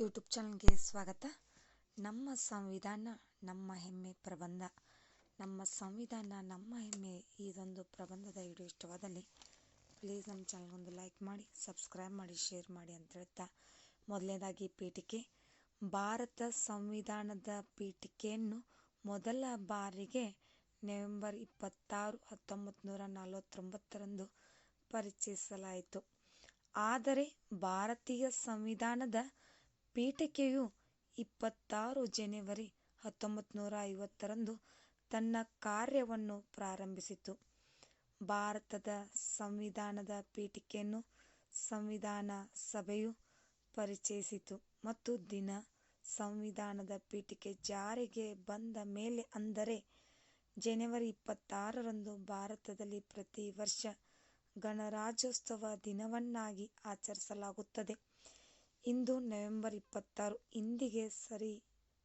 YouTube ಚಾನಲ್ಗೆ ಸ್ವಾಗತ. ನಮ್ಮ ಸಂವಿಧಾನ, ನಮ್ಮ ಹೆಮ್ಮೆ ಪ್ರಬಂಧ. ನಮ್ಮ ಸಂವಿಧಾನ, ನಮ್ಮ ಹೆಮ್ಮೆ ಇದೊಂದು ಪ್ರಬಂಧದ ವಿಡಿಯೋ ಇಷ್ಟವಾದಲ್ಲಿ ಪ್ಲೀಸ್ ನಮ್ಮ ಚಾನಲ್ಗೊಂದು ಲೈಕ್ ಮಾಡಿ ಸಬ್ಸ್ಕ್ರೈಬ್ ಮಾಡಿ ಶೇರ್ ಮಾಡಿ ಅಂತ ಹೇಳ್ತಾ ಮೊದಲನೇದಾಗಿ ಪೀಠಿಕೆ. ಭಾರತ ಸಂವಿಧಾನದ ಪೀಠಿಕೆಯನ್ನು ಮೊದಲ ಬಾರಿಗೆ ನವೆಂಬರ್ ಇಪ್ಪತ್ತಾರು ಹತ್ತೊಂಬತ್ತು ನೂರ ನಲವತ್ತೊಂಬತ್ತರಂದು ಪರಿಚಯಿಸಲಾಯಿತು. ಆದರೆ ಭಾರತೀಯ ಸಂವಿಧಾನದ ಪೀಠಿಕೆಯು ಇಪ್ಪತ್ತಾರು ಜನವರಿ ಹತ್ತೊಂಬತ್ತು ನೂರ ಐವತ್ತರಂದು ತನ್ನ ಕಾರ್ಯವನ್ನು ಪ್ರಾರಂಭಿಸಿತು. ಭಾರತದ ಸಂವಿಧಾನದ ಪೀಠಿಕೆಯನ್ನು ಸಂವಿಧಾನ ಸಭೆಯು ಪರಿಚಯಿಸಿತು ಮತ್ತು ದಿನ ಸಂವಿಧಾನದ ಪೀಠಿಕೆ ಜಾರಿಗೆ ಬಂದ ಮೇಲೆ ಅಂದರೆ ಜನವರಿ ಇಪ್ಪತ್ತಾರರಂದು ಭಾರತದಲ್ಲಿ ಪ್ರತಿ ವರ್ಷ ಗಣರಾಜ್ಯೋತ್ಸವ ದಿನವನ್ನಾಗಿ ಆಚರಿಸಲಾಗುತ್ತದೆ. ಇಂದು ನವೆಂಬರ್ ಇಪ್ಪತ್ತಾರು, ಇಂದಿಗೆ ಸರಿ,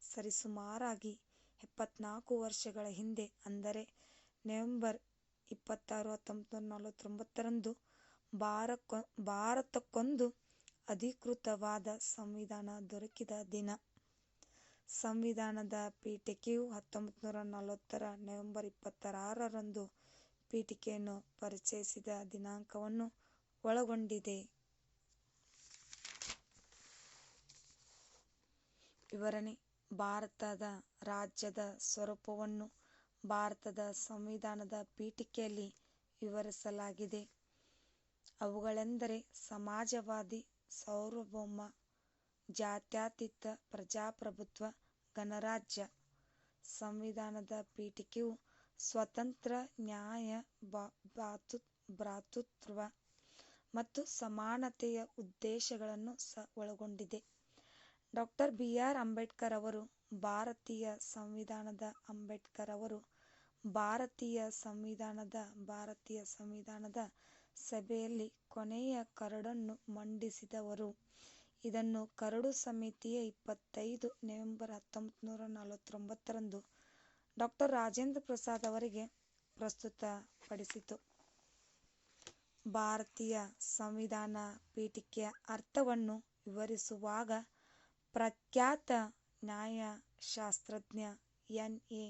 ಸರಿಸುಮಾರಾಗಿ ಎಪ್ಪತ್ನಾಲ್ಕು ವರ್ಷಗಳ ಹಿಂದೆ, ಅಂದರೆ ನವೆಂಬರ್ ಇಪ್ಪತ್ತಾರು, ಹತ್ತೊಂಬತ್ತು ನಲವತ್ತೊಂಬತ್ತರಂದು ಭಾರಕ್ಕೊ ಭಾರತಕ್ಕೊಂದು ಅಧಿಕೃತವಾದ ಸಂವಿಧಾನ ದೊರಕಿದ ದಿನ. ಸಂವಿಧಾನದ ಪೀಠಿಕೆಯು ಹತ್ತೊಂಬತ್ತು ನೂರ ನಲವತ್ತರ ನವೆಂಬರ್ ಇಪ್ಪತ್ತಾರರಂದು ಪೀಠಿಕೆಯನ್ನು ಪರಿಚಯಿಸಿದ ದಿನಾಂಕವನ್ನು ಒಳಗೊಂಡಿದೆ. ವಿವರಣೆ. ಭಾರತದ ರಾಜ್ಯದ ಸ್ವರೂಪವನ್ನು ಭಾರತದ ಸಂವಿಧಾನದ ಪೀಠಿಕೆಯಲ್ಲಿ ವಿವರಿಸಲಾಗಿದೆ. ಅವುಗಳೆಂದರೆ ಸಮಾಜವಾದಿ, ಸಾರ್ವಭೌಮ, ಜಾತ್ಯತೀತ, ಪ್ರಜಾಪ್ರಭುತ್ವ, ಗಣರಾಜ್ಯ. ಸಂವಿಧಾನದ ಪೀಠಿಕೆಯು ಸ್ವತಂತ್ರ, ನ್ಯಾಯ ಭ್ರಾತೃತ್ವ ಮತ್ತು ಸಮಾನತೆಯ ಉದ್ದೇಶಗಳನ್ನು ಒಳಗೊಂಡಿದೆ. ಡಾಕ್ಟರ್ ಬಿ ಆರ್ ಅಂಬೇಡ್ಕರ್ ಅವರು, ಭಾರತೀಯ ಸಂವಿಧಾನದ ಅಂಬೇಡ್ಕರ್ ಅವರು, ಭಾರತೀಯ ಸಂವಿಧಾನದ ಭಾರತೀಯ ಸಂವಿಧಾನದ ಸಭೆಯಲ್ಲಿ ಕೊನೆಯ ಕರಡನ್ನು ಮಂಡಿಸಿದವರು. ಇದನ್ನು ಕರಡು ಸಮಿತಿಯ ಇಪ್ಪತ್ತೈದು ನವೆಂಬರ್ ಹತ್ತೊಂಬತ್ತು ನೂರ ನಲವತ್ತೊಂಬತ್ತರಂದು ಡಾಕ್ಟರ್ ರಾಜೇಂದ್ರ ಪ್ರಸಾದ್ ಅವರಿಗೆ ಪ್ರಸ್ತುತಪಡಿಸಿತು. ಭಾರತೀಯ ಸಂವಿಧಾನ ಪೀಠಿಕೆಯ ಅರ್ಥವನ್ನು ವಿವರಿಸುವಾಗ ಪ್ರಖ್ಯಾತ ನ್ಯಾಯಶಾಸ್ತ್ರಜ್ಞ ಎನ್. ಎ.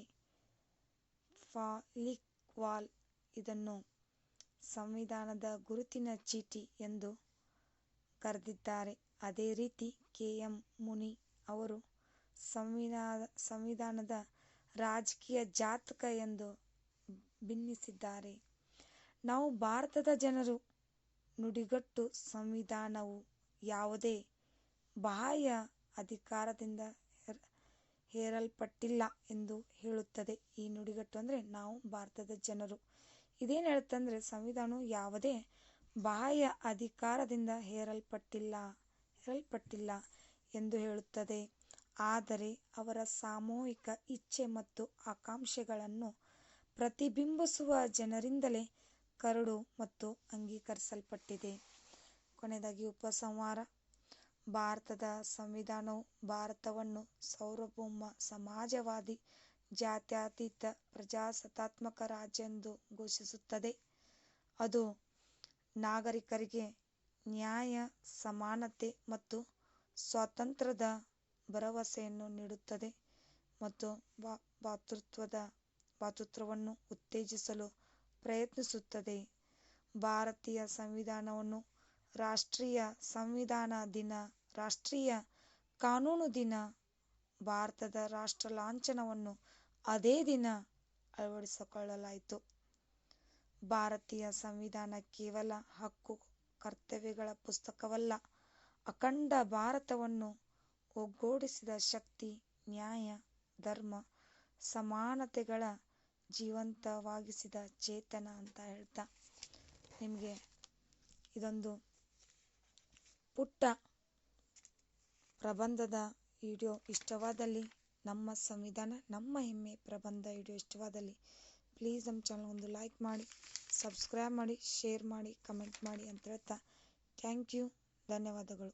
ಫಾಲಿಕ್ವಾಲ್ ಇದನ್ನು ಸಂವಿಧಾನದ ಗುರುತಿನ ಚೀಟಿ ಎಂದು ಕರೆದಿದ್ದಾರೆ. ಅದೇ ರೀತಿ ಕೆ. ಎಂ. ಮುನಿ ಅವರು ಸಂವಿಧಾನ ಸಂವಿಧಾನದ ರಾಜಕೀಯ ಜಾತಕ ಎಂದು ಬಿನ್ನಿಸಿದ್ದಾರೆ. ನಾವು ಭಾರತದ ಜನರು, ನುಡಿಗಟ್ಟು ಸಂವಿಧಾನವು ಯಾವುದೇ ಬಾಹ್ಯ ಅಧಿಕಾರದಿಂದ ಹೇರಲ್ಪಟ್ಟಿಲ್ಲ ಎಂದು ಹೇಳುತ್ತದೆ. ಈ ನುಡಿಗಟ್ಟು ಅಂದರೆ ನಾವು ಭಾರತದ ಜನರು. ಇದೇನು ಹೇಳುತ್ತಂದರೆ ಸಂವಿಧಾನವು ಯಾವುದೇ ಬಾಹ್ಯ ಅಧಿಕಾರದಿಂದ ಹೇರಲ್ಪಟ್ಟಿಲ್ಲ ಹೇರಲ್ಪಟ್ಟಿಲ್ಲ ಎಂದು ಹೇಳುತ್ತದೆ. ಆದರೆ ಅವರ ಸಾಮೂಹಿಕ ಇಚ್ಛೆ ಮತ್ತು ಆಕಾಂಕ್ಷೆಗಳನ್ನು ಪ್ರತಿಬಿಂಬಿಸುವ ಜನರಿಂದಲೇ ಕರಡು ಮತ್ತು ಅಂಗೀಕರಿಸಲ್ಪಟ್ಟಿದೆ. ಕೊನೆಯದಾಗಿ ಉಪಸಂಹಾರ. ಭಾರತದ ಸಂವಿಧಾನವು ಭಾರತವನ್ನು ಸಾರ್ವಭೌಮ ಸಮಾಜವಾದಿ, ಜಾತ್ಯತೀತ, ಪ್ರಜಾಸತ್ತಾತ್ಮಕ ರಾಜ್ಯ ಎಂದು ಘೋಷಿಸುತ್ತದೆ. ಅದು ನಾಗರಿಕರಿಗೆ ನ್ಯಾಯ, ಸಮಾನತೆ ಮತ್ತು ಸ್ವಾತಂತ್ರ್ಯದ ಭರವಸೆಯನ್ನು ನೀಡುತ್ತದೆ ಮತ್ತು ಭಾತೃತ್ವದ, ಭಾತೃತ್ವವನ್ನು ಉತ್ತೇಜಿಸಲು ಪ್ರಯತ್ನಿಸುತ್ತದೆ. ಭಾರತೀಯ ಸಂವಿಧಾನವನ್ನು ರಾಷ್ಟ್ರೀಯ ಸಂವಿಧಾನ ದಿನ, ರಾಷ್ಟ್ರೀಯ ಕಾನೂನು ದಿನ, ಭಾರತದ ರಾಷ್ಟ್ರ ಲಾಂಛನವನ್ನು ಅದೇ ದಿನ ಅಳವಡಿಸಿಕೊಳ್ಳಲಾಯಿತು. ಭಾರತೀಯ ಸಂವಿಧಾನ ಕೇವಲ ಹಕ್ಕು, ಕರ್ತವ್ಯಗಳ ಪುಸ್ತಕವಲ್ಲ, ಅಖಂಡ ಭಾರತವನ್ನು ಒಗ್ಗೂಡಿಸಿದ ಶಕ್ತಿ, ನ್ಯಾಯ, ಧರ್ಮ, ಸಮಾನತೆಗಳ ಜೀವಂತವಾಗಿಸಿದ ಚೇತನ ಅಂತ ಹೇಳ್ತಾ ನಿಮಗೆ ಇದೊಂದು ಪುಟ್ಟ ಪ್ರಬಂಧದ ವಿಡಿಯೋ ಇಷ್ಟವಾದಲ್ಲಿ, ನಮ್ಮ ಸಂವಿಧಾನ, ನಮ್ಮ ಹೆಮ್ಮೆ ಪ್ರಬಂಧ ವಿಡಿಯೋ ಇಷ್ಟವಾದಲ್ಲಿ ಪ್ಲೀಸ್ ನಮ್ಮ ಚಾನಲ್ ಒಂದು ಲೈಕ್ ಮಾಡಿ ಸಬ್ಸ್ಕ್ರೈಬ್ ಮಾಡಿ ಶೇರ್ ಮಾಡಿ ಕಮೆಂಟ್ ಮಾಡಿ ಅಂತ ಹೇಳ್ತಾ ಥ್ಯಾಂಕ್ ಯು ಧನ್ಯವಾದಗಳು.